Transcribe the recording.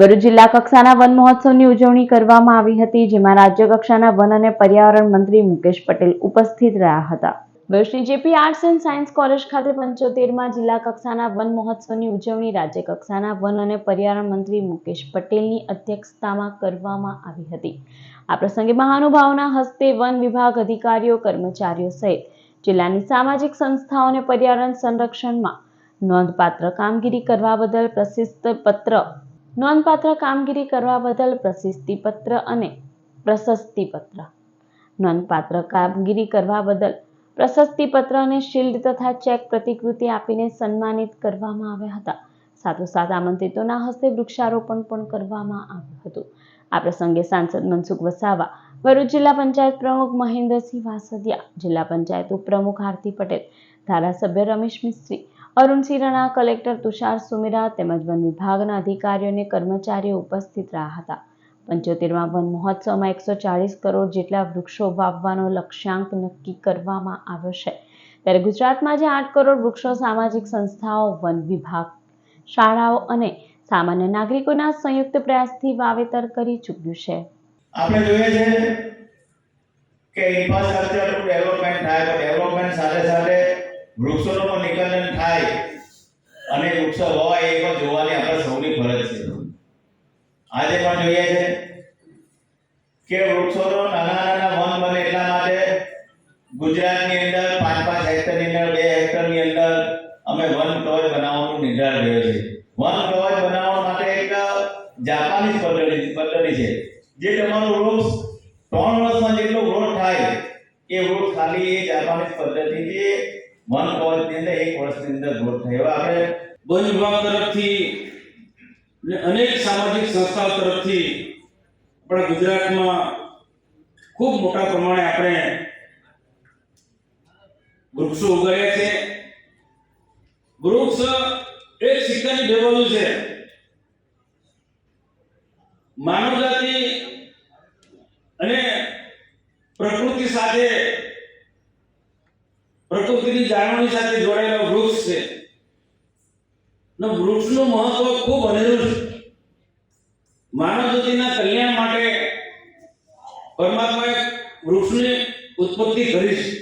ભરૂચ જિલ્લા કક્ષાના વન મહોત્સવની ઉજવણી કરવામાં આવી હતી, જેમાં રાજ્ય કક્ષાના વન અને પર્યાવરણ મંત્રી મુકેશ પટેલ ઉપસ્થિત રહ્યા હતા. ભરૂચની JP arts and science college ખાતે પંચોતેરમાં જિલ્લા કક્ષાના વન મહોત્સવની ઉજવણી રાજ્ય કક્ષાના વન અને પર્યાવરણ મંત્રી મુકેશ પટેલની અધ્યક્ષતામાં કરવામાં આવી હતી. આ પ્રસંગે મહાનુભાવોના હસ્તે વન વિભાગ અધિકારીઓ, કર્મચારીઓ સહિત જિલ્લાની સામાજિક સંસ્થાઓને પર્યાવરણ સંરક્ષણમાં નોંધપાત્ર કામગીરી કરવા બદલ પ્રશિસ્ત પત્ર નોંધપાત્ર કામગીરી કરવા બદલ પ્રશિસ્તિપત્ર અને પ્રશસ્તિપત્ર. નોંધપાત્ર કામગીરી કરવા બદલ પ્રશસ્તિપત્ર અને શિલ્ડ તથા ચેક પ્રતિકૃતિ આપીને સન્માનિત કરવામાં આવ્યા હતા. સાથોસાથ આમંત્રિતોના હસ્તે વૃક્ષારોપણ પણ કરવામાં આવ્યું હતું. આ પ્રસંગે સાંસદ મનસુખ વસાવા, ભરૂચ જિલ્લા પંચાયત પ્રમુખ મહેન્દ્રસિંહ વાસદિયા, જિલ્લા પંચાયત ઉપપ્રમુખ આરતી પટેલ, ધારાસભ્ય રમેશ મિસ્ત્રી અરુણસિંહ રણા કલેક્ટર તુષાર સુમેરા તેમજ વન વિભાગના અધિકારીઓ અને કર્મચારીઓ ઉપસ્થિત રહ્યા હતા. પંચોતેરમાં વન મહોત્સવમાં એકસો ચાળીસ કરોડ જેટલા વૃક્ષો વાવવાનો લક્ષ્યાંક નક્કી કરવામાં આવ્યો છે. ત્યારે ગુજરાતમાં જે આઠ કરોડ વૃક્ષો સામાજિક સંસ્થાઓ, વન વિભાગ, શાળાઓ અને સામાન્ય નાગરિકોના સંયુક્ત પ્રયાસથી વાવેતર કરી ચૂક્યું છે. આપણે જોઈએ છે કે ઇન્ફ્રાસ્ટ્રક્ચર ડેવલપમેન્ટ થાય ડેવલપમેન્ટ સાથે સાથે વૃક્ષોનું પણ થાય. અને વૃક્ષો હોય એ પણ જોવાની આપણે સૌની ફરજ છે. આજે પણ જોઈએ છે કે વૃક્ષોનો નાના નાના વન બને એટલા માટે ગુજરાતની અંદર પાંચ પાંચ હેક્ટરની અંદર, બે હેક્ટરની અંદર અમે વન કવચ બનાવવાનું નિર્ધાર કર્યો છે. વન કવચ બનાવવા માટે એક જાપાનીઝ પદ્ધતિ પદ્ધતિ છે. જે તમારું વૃક્ષ ત્રણ વર્ષમાં જેટલો ગ્રોથ થાય, એ વૃક્ષ ખાલી એ જાપાનીઝ પદ્ધતિથી વન કવચની અંદર એક વર્ષની અંદર ગ્રોથ થાય. એવા આપણે વન વિભાગ તરફથી અને અનેક સામાજિક સંસ્થાઓ તરફથી આપણા ગુજરાતમાં ખૂબ મોટા પ્રમાણે આપણે વૃક્ષો ઉગાડ્યા છે. વૃક્ષ એક સિક્કાની બે બાજુ છે. માનવ જાતિ અને પ્રકૃતિ સાથે પ્રકૃતિની જાળવણી સાથે જોડાયેલો વૃક્ષ છે. ને વૃક્ષનું મહત્વ ખૂબ અનેરું છે. માનવ જાતિના કલ્યાણ માટે પરમાત્માએ વૃક્ષની ઉત્પત્તિ કરી છે.